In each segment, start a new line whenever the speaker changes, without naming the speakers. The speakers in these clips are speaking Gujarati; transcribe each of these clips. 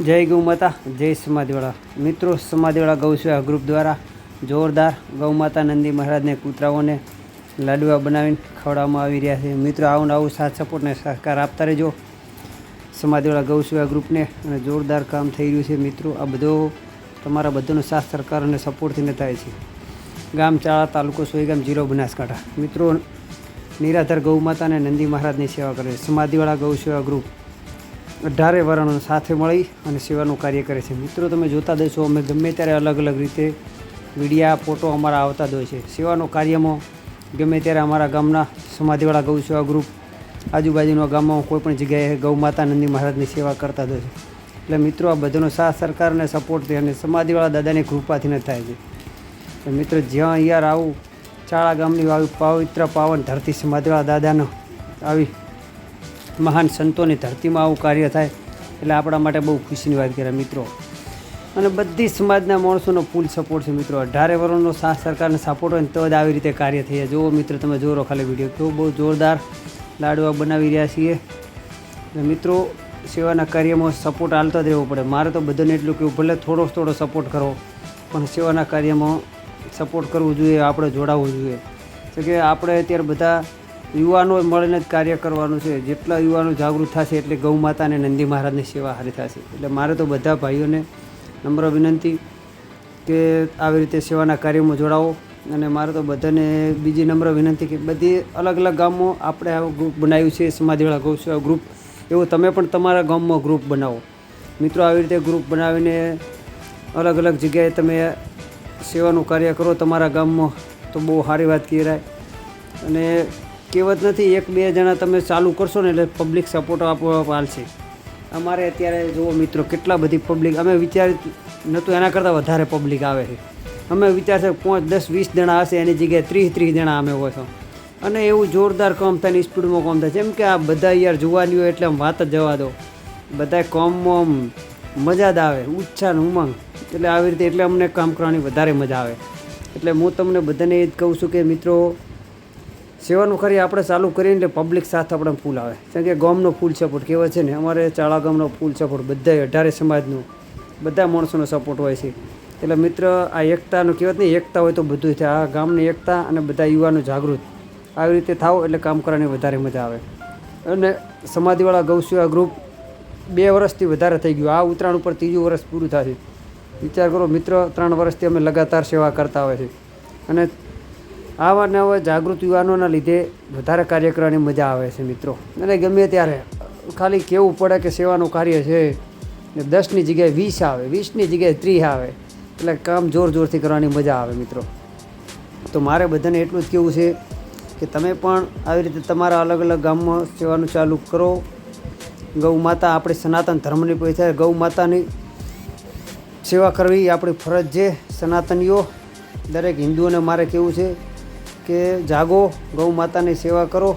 જય ગૌ માતા, જય સમાધિવાળા. મિત્રો, સમાધિવાળા ગૌસેવા ગ્રુપ દ્વારા જોરદાર ગૌ માતા નંદી મહારાજને, કૂતરાઓને લાડવા બનાવીને ખવડાવવામાં આવી રહ્યા છે. મિત્રો, આવું આવું સાથ સપોર્ટને સહકાર આપતા રહેજો. સમાધિવાળા ગૌસેવા ગ્રુપને અને જોરદાર કામ થઈ રહ્યું છે. મિત્રો, આ બધો તમારા બધાનો સાથ સરકાર અને સપોર્ટથી થાય છે. ગામ, ચાળા, તાલુકો સોયગામ જિલ્લો, બનાસકાંઠા. મિત્રો, નિરાધાર ગૌ માતા અને નંદી મહારાજની સેવા કરે છે. સમાધિવાળા ગૌસેવા ગ્રુપ અઢારે વર્ણો સાથે મળી અને સેવાનું કાર્ય કરે છે. મિત્રો, તમે જોતા દેશો અમે ગમે ત્યારે અલગ અલગ રીતે વિડીયા, ફોટો અમારા આવતા જ હોય છે. સેવાનું કાર્યમાં ગમે ત્યારે અમારા ગામના સમાધિવાળા ગૌ સેવા ગ્રુપ, આજુબાજુના ગામમાં કોઈ પણ જગ્યાએ ગૌ માતા નંદી મહારાજની સેવા કરતા જ હોય છે. એટલે મિત્રો, આ બધાનો સાથ સરકારને સપોર્ટથી અને સમાધિવાળા દાદાની કૃપાથી ન થાય છે. મિત્રો, જ્યાં યાર આવું ચાળા ગામની આવી પવિત્ર પાવન ધરતી સમાધિવાળા દાદાનો આવી મહાન સંતોની ધરતીમાં આવું કાર્ય થાય એટલે આપણા માટે બહુ ખુશીની વાત કરે મિત્રો. અને બધી સમાજના માણસોનો ફૂલ સપોર્ટ છે મિત્રો. અઢારે વર્ષનો સાથ સરકારને સપોર્ટ હોય ને તો જ આવી રીતે કાર્ય થઈ જુઓ મિત્રો, તમે જોરો ખાલી વીડિયો તો બહુ જોરદાર લાડવા બનાવી રહ્યા છીએ. અને મિત્રો, સેવાના કાર્યમાં સપોર્ટ હાલતો જ રહેવો પડે. મારે તો બધાને એટલું કહેવું, ભલે થોડો થોડો સપોર્ટ કરો, પણ સેવાના કાર્યમાં સપોર્ટ કરવું જોઈએ, આપણે જોડાવવું જોઈએ. તો કે આપણે અત્યારે બધા યુવાનો મળીને જ કાર્ય કરવાનું છે. જેટલા યુવાનો જાગૃત થશે એટલે ગૌ માતા નંદી મહારાજની સેવા હારી થશે. એટલે મારે તો બધા ભાઈઓને નમ્ર વિનંતી કે આવી રીતે સેવાના કાર્યમાં જોડાવો અને મારે તો બધાને બીજી નમ્ર વિનંતી કે બધી અલગ અલગ ગામમાં આપણે આવું ગ્રુપ બનાવ્યું છે, સમાધિવાળા ગૌ સેવા ગ્રુપ એવું તમે પણ તમારા ગામમાં ગ્રુપ બનાવો. મિત્રો, આવી રીતે ગ્રુપ બનાવીને અલગ અલગ જગ્યાએ તમે સેવાનું કાર્ય કરો. તમારા ગામમાં તો બહુ સારી વાત કહેવાય. અને કહેવત નથી, એક બે જણા તમે ચાલુ કરશો ને એટલે પબ્લિક સપોર્ટ આપવા પાલશે અમારે અત્યારે જુઓ મિત્રો, કેટલા બધી પબ્લિક અમે વિચારી નહોતું એના કરતાં વધારે પબ્લિક આવે છે. અમે વિચારશે પાંચ, દસ, વીસ જણા હશે, એની જગ્યાએ ત્રીસ ત્રીસ જણા અમે હોય છો અને એવું જોરદાર કામ થાય ને સ્પીડમાં કામ થાય. જેમ કે આ બધા યાર જોવાની હોય એટલે આમ વાત જ જવા દો. બધા કામમાં આમ મજા જ આવે ઉત્સાહ ઉમંગ. એટલે આવી રીતે એટલે અમને કામ કરવાની વધારે મજા આવે. એટલે હું તમને બધાને એ જ કહું છું કે મિત્રો સેવાનું ખરી, આપણે ચાલુ કરીએ એટલે પબ્લિક સાથ આપણે ફૂલ આવે. જેમ કે ગામનો ફૂલ સપોર્ટ કહેવાય છે ને, અમારે ચાળા ગામનો ફૂલ સપોર્ટ બધા અઢારે સમાજનો. બધા માણસોનો સપોર્ટ હોય છે. એટલે મિત્ર, આ એકતાનું કહેવત નહીં, એકતા હોય તો બધું થાય. આ ગામની એકતા અને બધા યુવાનો જાગૃત. આવી રીતે થાવ એટલે કામ કરવાની વધારે મજા આવે. અને સમાધિવાળા ગૌસેવા ગ્રુપ બે વર્ષથી વધારે થઈ ગયું. આ ઉત્તરાયણ ઉપર ત્રીજું વર્ષ પૂરું થશે. વિચાર કરો મિત્ર, ત્રણ વર્ષથી અમે લગાતાર સેવા કરતા હોય છે. અને આવા નવા જાગૃત યુવાનોના લીધે વધારે કાર્ય કરવાની મજા આવે છે મિત્રો. અને ગમે ત્યારે ખાલી કહેવું પડે કે સેવાનું કાર્ય છે, ને દસની જગ્યાએ વીસ આવે, વીસની જગ્યાએ ત્રીસ આવે, એટલે કામ જોર જોરથી કરવાની મજા આવે મિત્રો. તો મારે બધાને એટલું જ કહેવું છે કે તમે પણ આવી રીતે તમારા અલગ અલગ ગામમાં સેવાનું ચાલુ કરો. ગૌ માતા આપણી સનાતન ધર્મની પૈસા ગૌ માતાની સેવા કરવી આપણી ફરજ છે. સનાતનીઓ, દરેક હિન્દુઓને મારે કહેવું છે કે જાગો, ગૌ માતાની સેવા કરો.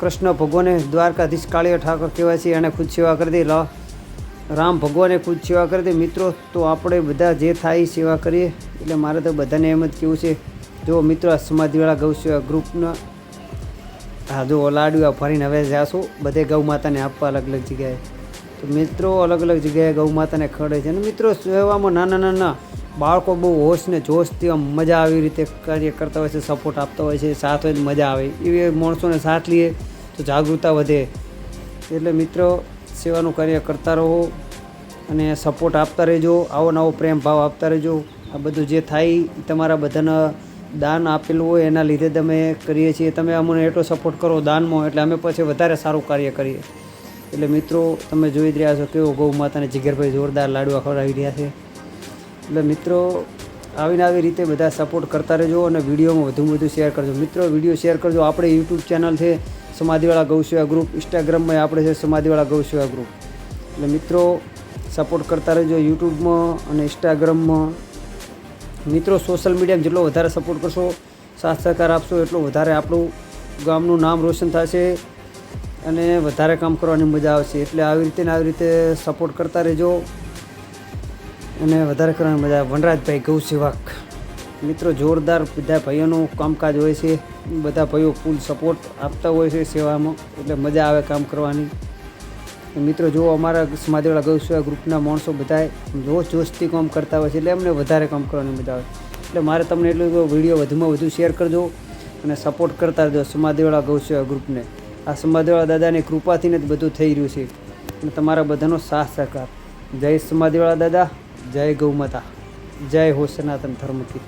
કૃષ્ણ ભગવાને દ્વારકાધીશ કાળિયા ઠાકોર કહેવાય છે એણે ખુદ સેવા કરી દે. રા- રામ ભગવાને ખુદ સેવા કરી દે. મિત્રો, તો આપણે બધા જે થાય સેવા કરીએ. એટલે મારે તો બધાને એમ જ કહેવું છે, જો મિત્રો, આ સમાધિવાળા ગૌ સેવા ગ્રુપના હા જો લાડવા ફરીને હવે જાશું, બધે ગૌ માતાને આપવા અલગ અલગ જગ્યાએ. તો મિત્રો, અલગ અલગ જગ્યાએ ગૌ માતાને ખડે છે. અને મિત્રો, સેવામાં નાના નાના બાળકો બહુ હોશ ને જોશથી આમ મજા આવી રીતે કાર્ય કરતા હોય છે સપોર્ટ આપતા હોય છે, સાથ હોય મજા આવે. એવી માણસોને સાથ લઈએ તો જાગૃતતા વધે. એટલે મિત્રો, સેવાનું કાર્ય કરતા રહો અને સપોર્ટ આપતા રહેજો, આવો નવો પ્રેમ ભાવ આપતા રહેજો. આ બધું જે થાય તમારા બધાના દાન આપેલું હોય એના લીધે તમે કરીએ છીએ. તમે અમને એટલો સપોર્ટ કરો દાનમાં એટલે અમે પછી વધારે સારું કાર્ય કરીએ. એટલે મિત્રો, તમે જોઈ જ રહ્યા છો કેવો ગૌ માતાને જીગરભાઈ જોરદાર લાડવા ખવડાવી રહ્યા છે. એટલે મિત્રો, આવીને આવી રીતે બધા સપોર્ટ કરતા રહેજો અને વિડીયોમાં વધુમાં વધુ શેર કરજો. મિત્રો, વીડિયો શેર કરજો. આપણે યુટ્યુબ ચેનલ છે, સમાધિવાળા ગૌસેવા ગ્રુપ ઇન્સ્ટાગ્રામમાં આપણે છે, સમાધિવાળા ગૌસેવા ગ્રુપ એટલે મિત્રો સપોર્ટ કરતા રહેજો યુટ્યુબમાં અને ઇન્સ્ટાગ્રામમાં મિત્રો સોશિયલ મીડિયામાં જેટલો વધારે સપોર્ટ કરશો, સાથ સહકાર આપશો, એટલો વધારે આપણું ગામનું નામ રોશન થશે અને વધારે કામ કરવાની મજા આવશે. એટલે આવી રીતે ને આવી રીતે સપોર્ટ કરતા રહેજો. અને વધારે કરવાની મજા વનરાજભાઈ ગૌ સેવક મિત્રો જોરદાર બધા ભાઈઓનું કામકાજ હોય છે. બધા ભાઈઓ ફૂલ સપોર્ટ આપતા હોય છે સેવામાં. એટલે મજા આવે કામ કરવાની. મિત્રો જો અમારા સમાધિવાળા ગૌસેવા ગ્રુપના માણસો બધાએ જોશ જોશથી કામ કરતા હોય છે, એટલે અમને વધારે કામ કરવાની મજા આવે. એટલે મારે તમને એટલું વીડિયો વધુમાં વધુ શેર કરજો અને સપોર્ટ કરતા રહેજો સમાધિવાળા ગૌસેવા ગ્રુપને આ સમાધિવાળા દાદાની કૃપાથી જ બધું થઈ રહ્યું છે. અને તમારા બધાનો સાથ સહકાર. જય સમાધિવાળા દાદા. જય ગૌ માતા જય હો સનાતન ધર્મથી